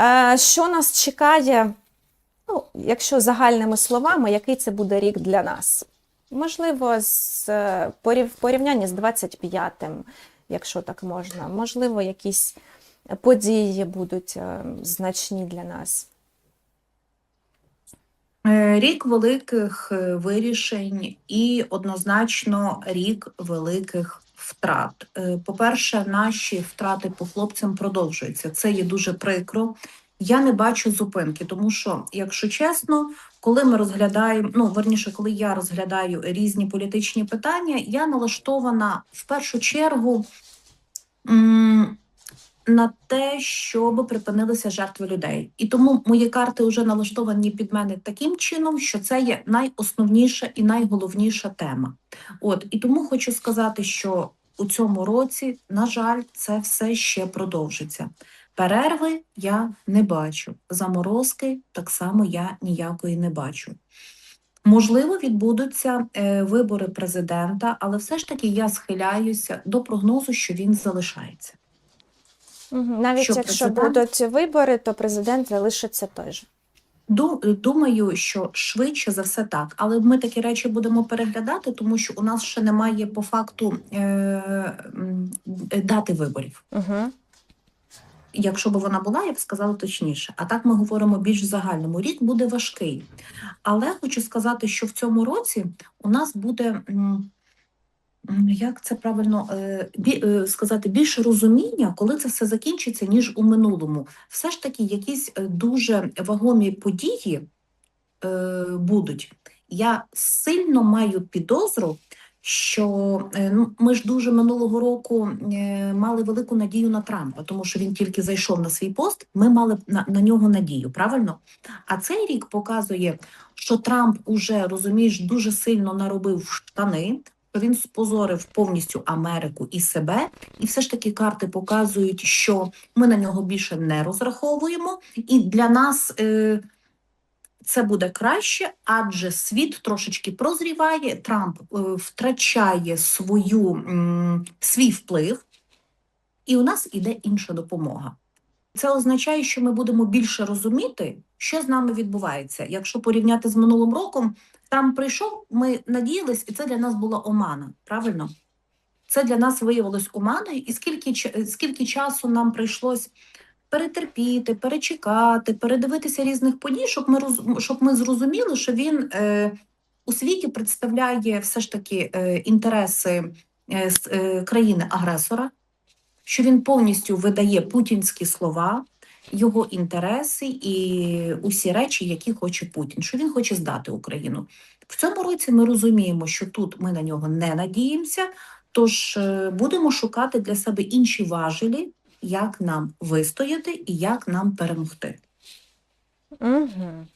Е, Що нас чекає? Ну, якщо загальними словами, який це буде рік для нас? Можливо, з е, в порівнянні з 25-м, якщо так можна. Можливо, якісь події будуть е, значні для нас. Рік великих вирішень і однозначно рік великих втрат. Е, По-перше, наші втрати по хлопцям продовжуються. Це є дуже прикро. Я не бачу зупинки, тому що, якщо чесно, коли ми розглядаємо, ну верніше, коли я розглядаю різні політичні питання, я налаштована в першу чергу на те, щоб припинилися жертви людей. І тому мої карти вже налаштовані під мене таким чином, що це є найосновніша і найголовніша тема. От і тому хочу сказати, що у цьому році, на жаль, це все ще продовжиться. Перерви я не бачу. Заморозки так само я ніякої не бачу. Можливо, відбудуться е, вибори президента, але все ж таки я схиляюся до прогнозу, що він залишається. Мгм. Навіть Що якщо президент? будуть вибори, то президент залишиться той же. Ду- Думаю, що швидше за все так, але ми такі речі будемо переглядати, тому що у нас ще немає по факту е, дати виборів. Угу. Якщо б вона була, я б сказала точніше. А так ми говоримо більш в загальному. Рік буде важкий. Але хочу сказати, що в цьому році у нас буде. м, Як це правильно е, е, сказати, більше розуміння, коли це все закінчиться, ніж у минулому. Все ж таки, якісь е, дуже вагомі події будуть. Я сильно маю підозру, що ну, ми ж дуже минулого року мали велику надію на Трампа, тому що він тільки зайшов на свій пост. Ми мали на, на нього надію, правильно? А цей рік показує, що Трамп уже розумієш дуже сильно наробив штани. Він спозорив повністю Америку і себе, і все ж таки карти показують, що ми на нього більше не розраховуємо, і для нас е, це буде краще, адже світ трошечки прозріває. Трамп е, втрачає свою м, свій вплив, і у нас іде інша допомога. Це означає, що ми будемо більше розуміти, що з нами відбувається. Якщо порівняти з минулим роком, Трамп прийшов, ми надіялись, і це для нас була омана. Правильно? Це для нас виявилось оманою, і скільки, скільки часу нам прийшлось перетерпіти, перечекати, передивитися різних подій, щоб ми щоб ми зрозуміли, що він е, у світі представляє все ж таки е, інтереси е, е, країни-агресора, що він повністю видає путінські слова, його інтереси і усі речі, які хоче Путін, що він хоче здати Україну. В цьому році ми розуміємо, що тут ми на нього не надіємося, тож е, будемо шукати для себе інші важелі, як нам вистояти і як нам перемогти. Угу.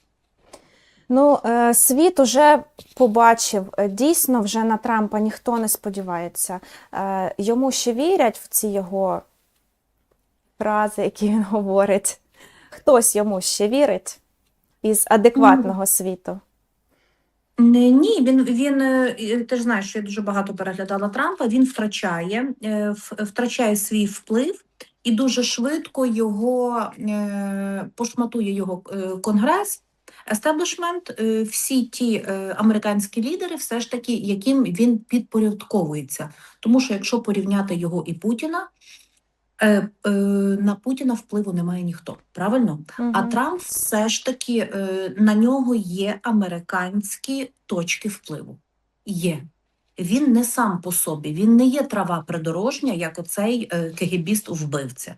Ну, е, світ уже побачив, е, дійсно, вже на Трампа ніхто не сподівається. Йому ще вірять в ці його фрази, які він говорить. Хтось йому ще вірить із адекватного світу. Не, Ні, він він е, ти ж знаєш, що я дуже багато переглядала Трампа. Він втрачає, е, втрачає свій вплив і дуже швидко його е, пошматує його конгрес, естеблішмент, всі ті американські лідери, все ж таки, яким він підпорядковується. Тому що якщо порівняти його і Путіна, е, е, на Путіна впливу немає ніхто. Правильно? А Трамп все ж таки е, на нього є американські точки впливу. Є. Він не сам по собі, він не є трава придорожня, як оцей е, кегебіст вбивця.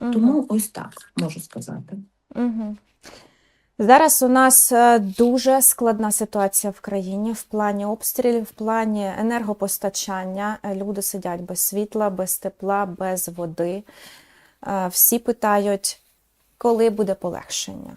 Мгм. Тому ось так можу сказати. Угу. Зараз у нас е, дуже складна ситуація в країні в плані обстрілів, в плані енергопостачання. Е, Люди сидять без світла, без тепла, без води. Е, Всі питають, коли буде полегшення.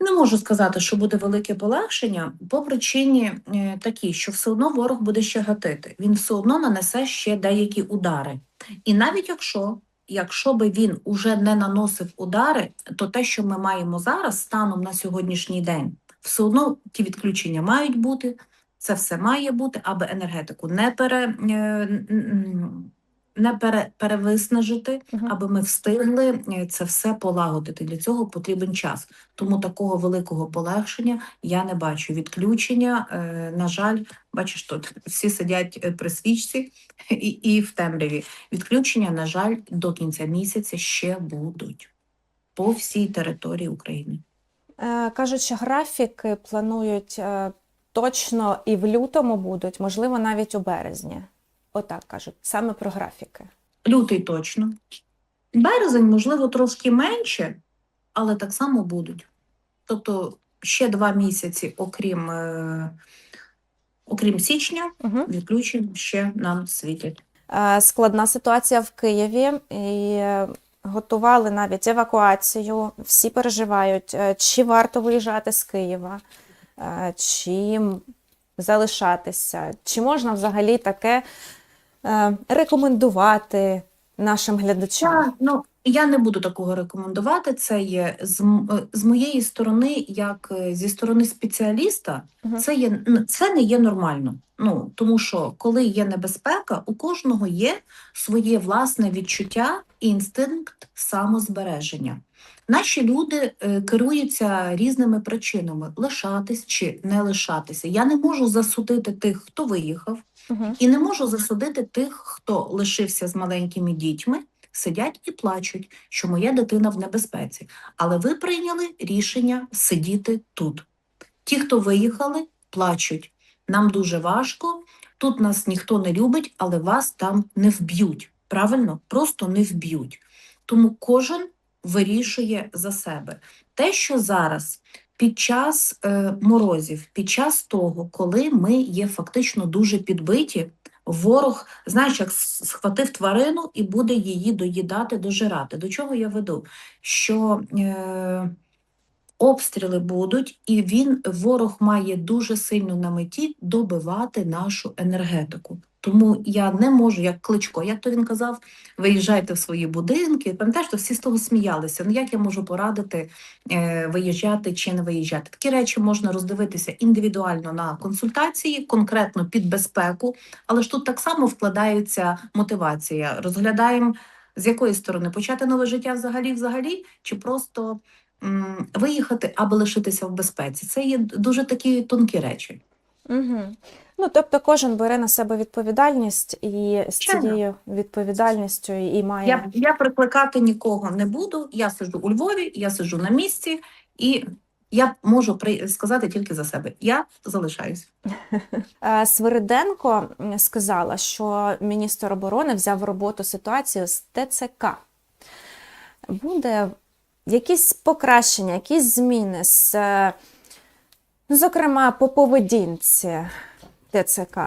Не можу сказати, що буде велике полегшення по причині такій, що все одно ворог буде ще гатити. Він все одно нанесе ще деякі удари. І навіть якщо, якщо би він уже не наносив удари, то те, що ми маємо зараз, станом на сьогоднішній день, все одно ті відключення мають бути. Це все має бути, аби енергетику не пере е, не пере, перевиснажити, Мгм. аби ми встигли е, це все полагодити. Для цього потрібен час. Тому такого великого полегшення я не бачу. Відключення, е, на жаль, бачиш, тут всі сидять е, при свічці і, і в темряві. Відключення, на жаль, до кінця місяця ще будуть по всій території України. Е, Кажуть, що графіки планують е, точно і в лютому будуть, можливо, навіть у березні. Отак кажуть, саме про графіки. Лютий точно. Березень, можливо, трошки менше, але так само будуть. Тобто ще два місяці, окрім, е, окрім січня, Угу. відключень ще нам світять. Е, Складна ситуація в Києві і готували навіть евакуацію. Всі переживають, е, чи варто виїжджати з Києва, е, чи залишатися, чи можна взагалі таке е, рекомендувати нашим глядачам. Я, ну, я не буду такого рекомендувати. Це є з, е, з моєї сторони, як е, зі сторони спеціаліста, Мгм. це є це не є нормально. Ну тому що коли є небезпека, у кожного є своє власне відчуття і інстинкт самозбереження. Наші люди е, керуються різними причинами лишатись чи не лишатися. Я не можу засудити тих, хто виїхав. Мгм. І не можу засудити тих, хто лишився з маленькими дітьми, сидять і плачуть, що моя дитина в небезпеці. Але ви прийняли рішення сидіти тут. Ті, хто виїхали, плачуть. Нам дуже важко. Тут нас ніхто не любить, але вас там не вб'ють. Правильно? Просто не вб'ють. Тому кожен вирішує за себе. Те, що зараз під час е, морозів, під час того, коли ми є фактично дуже підбиті, ворог, знаєш, як схватив тварину і буде її доїдати, дожирати. До чого я веду? Що е, обстріли будуть, і він, ворог, має дуже сильно на меті добивати нашу енергетику. Тому я не можу, як кличко, як то він казав, виїжджайте в свої будинки. Пам'ятаєш, то всі з того сміялися. Ну як я можу порадити е, виїжджати чи не виїжджати? Такі речі можна роздивитися індивідуально на консультації, конкретно під безпеку, але ж тут так само вкладається мотивація. Розглядаємо з якої сторони почати нове життя взагалі, взагалі, чи просто м, виїхати, аби лишитися в безпеці. Це є дуже такі тонкі речі. Угу. Ну, тобто кожен бере на себе відповідальність і з цією відповідальністю і має. Я, я прикликати нікого не буду. Я сиджу у Львові, я сиджу на місці, і я можу при... сказати тільки за себе. Я залишаюсь. Е, Свириденко сказала, що міністр оборони взяв в роботу ситуацію з ТЦК. Буде якісь покращення, якісь зміни, з, е, зокрема, по поведінці ТЦК,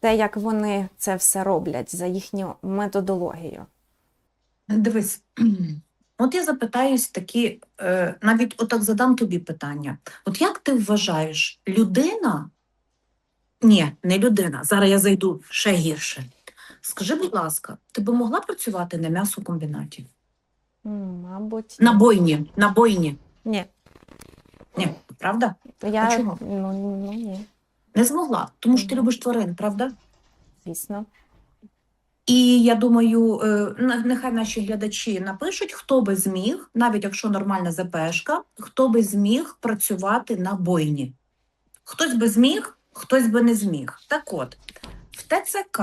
те, як вони це все роблять за їхню методологію. Дивись, от я запитаюсь такі, е, навіть отак задам тобі питання. От як ти вважаєш, людина? Ні, не людина. Зараз я зайду ще гірше. Скажи, будь ласка, ти би могла працювати на м'ясокомбінаті? Мабуть, На бойні, на бойні. ні. Ні, правда? Я, чого? Ну, ну ні, Не змогла, тому що ти любиш тварин, правда? звісно. І я думаю, е, нехай наші глядачі напишуть, хто би зміг, навіть якщо нормальна ЗПшка, хто би зміг працювати на бойні. Хтось би зміг, хтось би не зміг. Так от, в ТЦК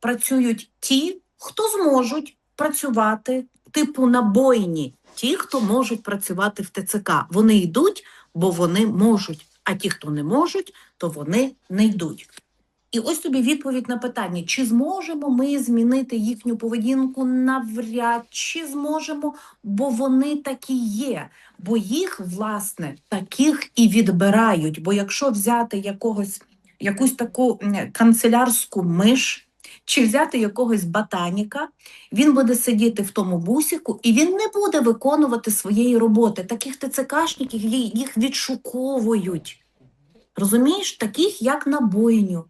працюють ті, хто зможуть працювати типу на бойні. Ті, хто можуть працювати в ТЦК. Вони йдуть, бо вони можуть. А ті, хто не можуть, то вони не йдуть. І ось тобі відповідь на питання: чи зможемо ми змінити їхню поведінку? Навряд чи зможемо, бо вони такі є. Бо їх, власне, таких і відбирають. Бо якщо взяти якогось, якусь таку канцелярську миш, чи взяти якогось ботаніка, він буде сидіти в тому бусіку і він не буде виконувати своєї роботи. Таких ТЦКшників їх відшуковують. Розумієш, таких як на бойню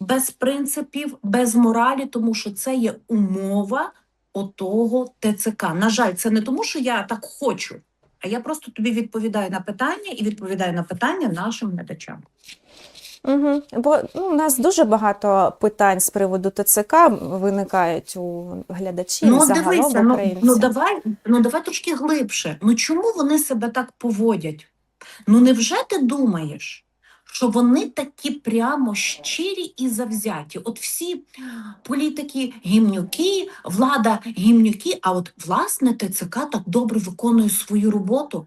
без принципів, без моралі, тому що це є умова отого ТЦК. На жаль, це не тому, що я так хочу, а я просто тобі відповідаю на питання і відповідаю на питання нашим глядачам. Угу. Бо ну, у нас дуже багато питань з приводу ТЦК виникають у глядачів, Ну, загалом дивися, ну, ну давай, ну давай трошки глибше. Ну чому вони себе так поводять? Ну невже ти думаєш, що вони такі прямо щирі і завзяті? От всі політики гімнюки, влада гімнюки, а от власне ТЦК так добре виконує свою роботу?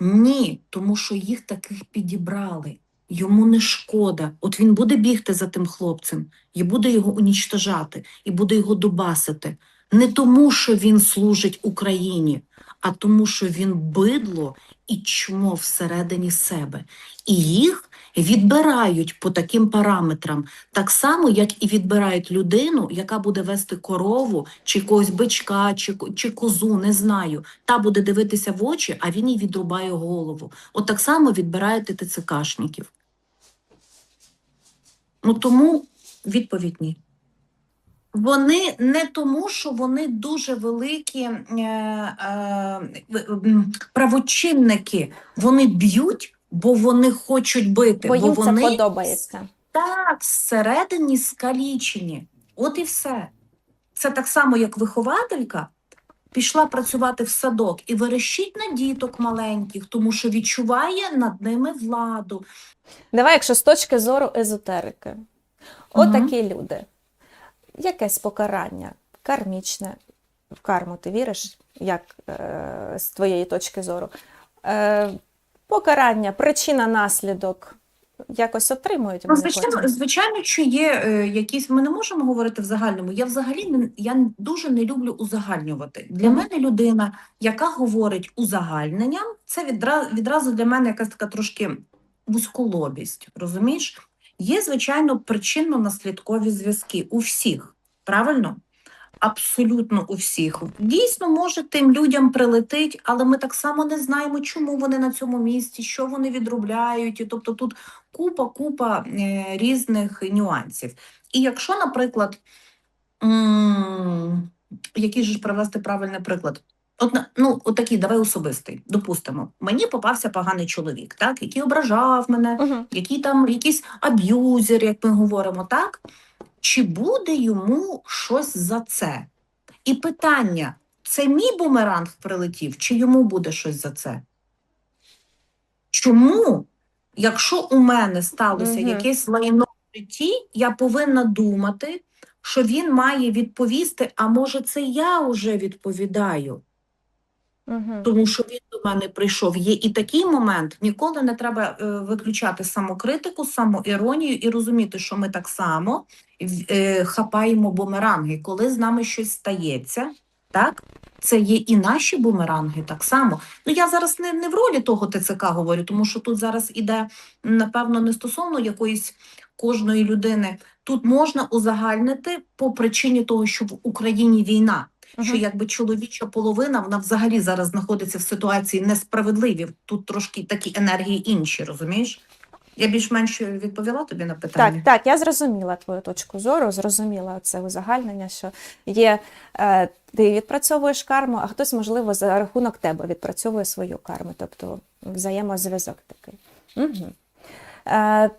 Ні, тому що їх таких підібрали. Йому не шкода. От він буде бігти за тим хлопцем і буде його унічтожати, і буде його дубасити. Не тому, що він служить Україні, а тому, що він бидло і чмо всередині себе. І їх відбирають по таким параметрам, так само, як і відбирають людину, яка буде вести корову, чи когось бичка, чи, чи козу, не знаю. Та буде дивитися в очі, а він їй відрубає голову. От так само відбираєте ТЦКшників. Ну тому відповідь ні. Вони не тому, що вони дуже великі е, е, правочинники. Вони б'ють, бо вони хочуть бити. Бо їм вони це подобається. так, всередині скалічені. От і все. Це так само, як вихователька пішла працювати в садок. І верещить на діток маленьких, тому що відчуває над ними владу. Давай, якщо з точки зору езотерики, отакі люди, якесь покарання, кармічне, в карму ти віриш, як е, з твоєї точки зору? Е, покарання, причина, наслідок якось отримують Ну, звичайно, звичайно, що є е, якісь. Ми не можемо говорити в загальному. Я взагалі не я дуже не люблю узагальнювати. Для Мгм. мене людина, яка говорить узагальненням, це відразу, відразу для мене якась така трошки вузьколобість. Розумієш? Є, звичайно, причинно-наслідкові зв'язки у всіх, правильно? Абсолютно у всіх. Дійсно, може, тим людям прилетить, але ми так само не знаємо, чому вони на цьому місці, що вони відробляють. І тобто тут купа, купа е, різних нюансів. І якщо, наприклад, м, який же ж привести правильний приклад? От, ну, от такий, давай особистий. Допустимо, мені попався поганий чоловік, так, який ображав мене, Угу. який там якийсь аб'юзер, як ми говоримо, так? Чи буде йому щось за це? І питання: це мій бумеранг прилетів, чи йому буде щось за це? Чому, якщо у мене сталося Мгм. якесь лайно в житті, я повинна думати, що він має відповісти, а може, це я вже відповідаю? Угу. тому що він до мене прийшов. Є і такий момент. Ніколи не треба е, виключати самокритику, самоіронію і розуміти, що ми так само е, хапаємо бумеранги. Коли з нами щось стається, так? Це є і наші бумеранги так само. Ну я зараз не, не в ролі того ТЦК говорю, тому що тут зараз іде, напевно, не стосовно якоїсь кожної людини. Тут можна узагальнити по причині того, що в Україні війна що якби чоловіча половина вона взагалі зараз знаходиться в ситуації несправедливі. Тут трошки такі енергії інші, розумієш? Я більш-менш відповіла тобі на питання. Так, так, я зрозуміла твою точку зору, зрозуміла це узагальнення, що є е, ти відпрацьовуєш карму, а хтось, можливо, за рахунок тебе відпрацьовує свою карму, тобто взаємозв'язок такий. Угу. Е,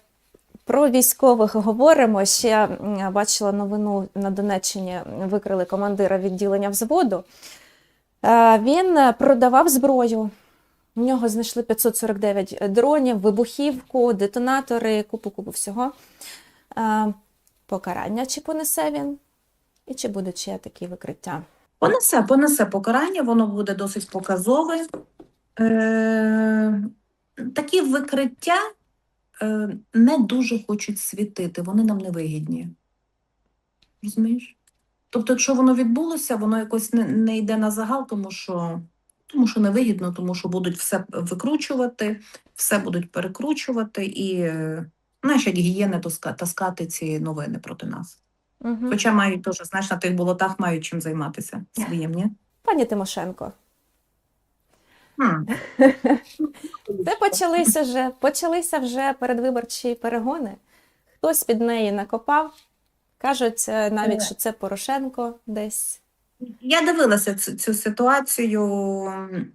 про військових говоримо. Ще бачила новину на Донеччині, викрили командира відділення взводу. Е, він продавав зброю. У нього знайшли 549 дронів, вибухівку, детонатори, купу-купу всього. Е, Покарання чи понесе він, і чи будуть ще такі викриття? Понесе, понесе покарання, воно буде досить показове. Е, такі викриття не дуже хочуть світити, вони нам не вигідні. Розумієш? Тобто, якщо воно відбулося, воно якось не, не йде на загал, тому що, тому що невигідно, тому що будуть все викручувати, все будуть перекручувати і, е, знаєш, як гієни таска- таскати ці новини проти нас. Угу. Хоча мають теж, знаєш, на тих болотах мають чим займатися своїм, ні? Пані Тимошенко. Це почалися вже, почалися вже передвиборчі перегони. Хтось під неї накопав. Кажуть е, навіть, що це Порошенко десь Я дивилася цю, цю ситуацію.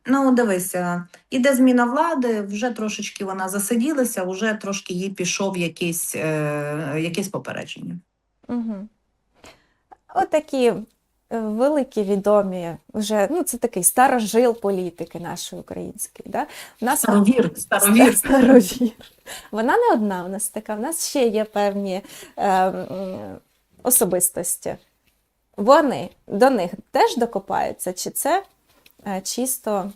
Ну, дивися, іде зміна влади, вже трошечки вона засиділася, вже трошки їй пішов е, якесь попередження. Угу. Отакі е, великі відомі, вже, ну, це такий старожил політики нашої української. Да? У нас Старовір, старовір. Старовір. Вона не одна у нас така, в нас ще є певні е, особистості. Вони до них теж докопаються, чи це е, чисто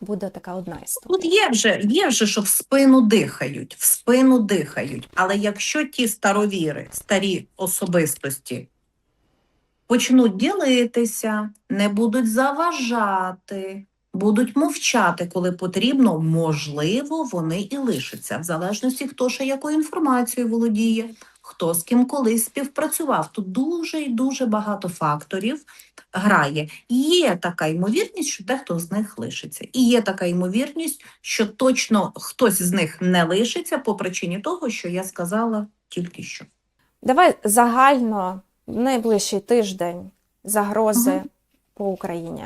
буде така одна історія? Тут є вже, є вже, що в спину дихають, в спину дихають. Але якщо ті старовіри, старі особистості почнуть ділитися, не будуть заважати, будуть мовчати, коли потрібно, можливо, вони і лишаться, в залежності, хто ще якою інформацією володіє, хто з ким колись співпрацював. Тут дуже і дуже багато факторів грає. Є така ймовірність, що дехто з них лишиться. І є така ймовірність, що точно хтось з них не лишиться по причині того, що я сказала тільки що. Давай загально найближчий тиждень загрози Ага. по Україні.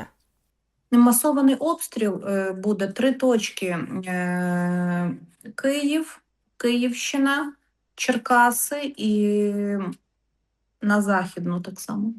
Масований обстріл е, буде три точки: е, Київ, Київщина, Черкаси і на Західну так само.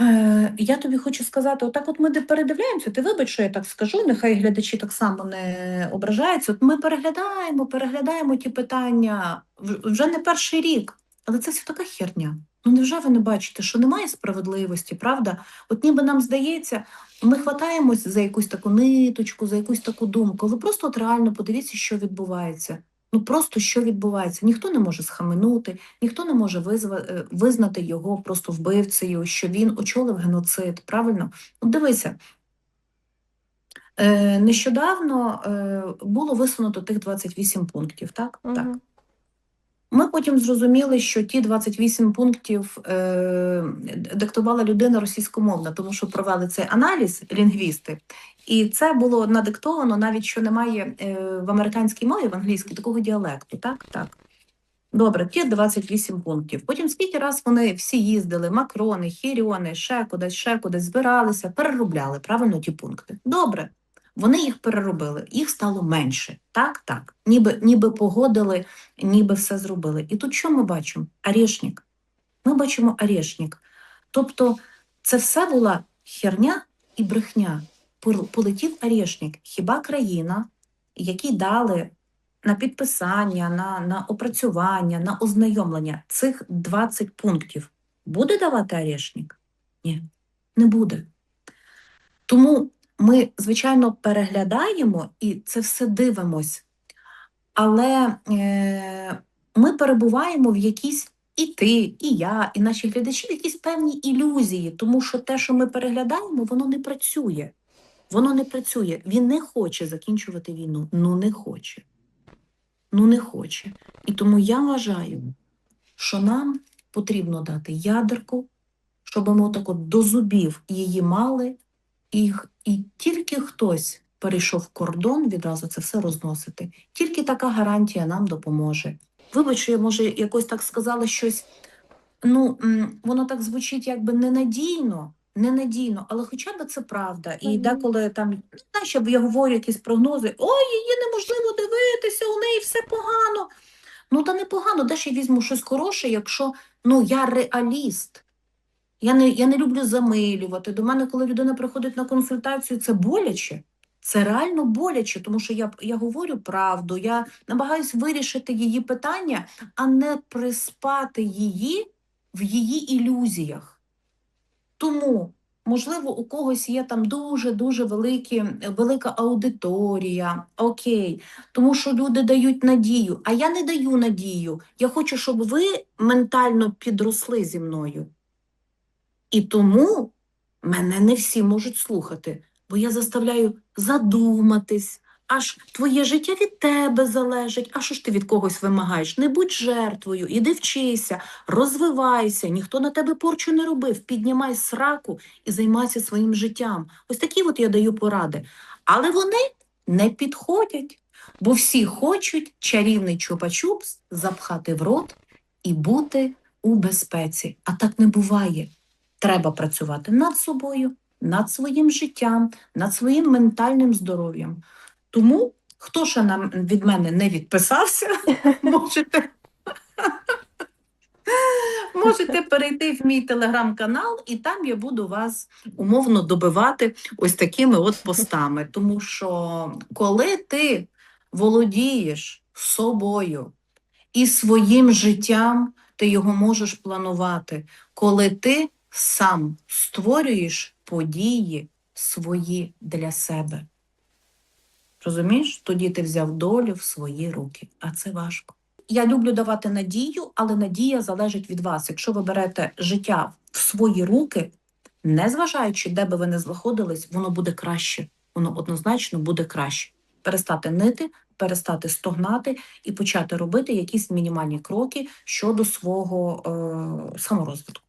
Е, Я тобі хочу сказати, отак от ми передивляємося, ти вибач, що я так скажу, нехай глядачі так само не ображаються. От ми переглядаємо, переглядаємо ті питання вже не перший рік, але це все така херня. Ну невже ви не бачите, що немає справедливості, правда? От ніби нам здається, ми хватаємось за якусь таку ниточку, за якусь таку думку, але просто от реально подивіться, що відбувається. Ну просто що відбувається. Ніхто не може схаменути, ніхто не може визва, е, визнати його просто вбивцею, що він очолив геноцид. Правильно? От дивися. Е, нещодавно е, було висунуто тих 28 пунктів, так? Так. Ми потім зрозуміли, що ті 28 пунктів е, диктувала людина російськомовна, тому що провели цей аналіз лінгвісти, і це було надиктовано, навіть що немає е, в американській мові, в англійській такого діалекту. Так, так. Добре, ті 28 пунктів. Потім скільки раз вони всі їздили, макрони, хіріони, ще кудись, ще кудись збиралися, переробляли правильно ті пункти. Добре. Вони їх переробили, їх стало менше. Так, так. Ніби, ніби погодили, ніби все зробили. І тут що ми бачимо? Арешник. Ми бачимо арешник. Тобто це все була херня і брехня. Полетів арешник. Хіба країна, якій дали на підписання, на, на опрацювання, на ознайомлення цих 20 пунктів, буде давати арешник? Ні, не буде. Тому ми, звичайно, переглядаємо і це все дивимось, але е, ми перебуваємо в якійсь і ти, і я, і наші глядачі в якісь певні ілюзії, тому що те, що ми переглядаємо, воно не працює. Воно не працює. Він не хоче закінчувати війну. Ну не хоче. Ну не хоче. І тому я вважаю, що нам потрібно дати ядерку, щоб ми отак от до зубів її мали, і, і тільки хтось перейшов кордон, відразу це все розносити. Тільки така гарантія нам допоможе. Вибач, я може якось так сказала щось. Ну, воно так звучить якби ненадійно, ненадійно, але хоча б це правда. І Мгм. деколи там, знаєш, я говорю якісь прогнози, ой, її неможливо дивитися, у неї все погано. Ну, та не погано, де ж я візьму щось хороше, якщо ну, я реаліст. Я не, я не люблю замилювати. До мене, коли людина приходить на консультацію, це боляче. Це реально боляче, тому що я, я говорю правду, я намагаюся вирішити її питання, а не приспати її в її ілюзіях. Тому, можливо, у когось є там дуже-дуже великі, велика аудиторія, окей, тому що люди дають надію, а я не даю надію. Я хочу, щоб ви ментально підросли зі мною. І тому мене не всі можуть слухати, бо я заставляю задуматись, аж твоє життя від тебе залежить. А що ж ти від когось вимагаєш? Не будь жертвою, іди вчися, розвивайся, ніхто на тебе порчу не робив. Піднімай сраку і займайся своїм життям. Ось такі от я даю поради. Але вони не підходять, бо всі хочуть чарівний чупа-чупс запхати в рот і бути у безпеці. А так не буває. Треба працювати над собою, над своїм життям, над своїм ментальним здоров'ям. Тому, хто ще нам від мене не відписався, можете. Можете перейти в мій телеграм-канал, і там я буду вас умовно добивати ось такими от постами. Тому що коли ти володієш собою і своїм життям, ти його можеш планувати, коли ти сам створюєш події свої для себе. Розумієш? Тоді ти взяв долю в свої руки, а це важко. Я люблю давати надію, але надія залежить від вас. Якщо ви берете життя в свої руки, незважаючи, де би ви не знаходились, воно буде краще. Воно однозначно буде краще. Перестати нити, перестати стогнати і почати робити якісь мінімальні кроки щодо свого е, саморозвитку.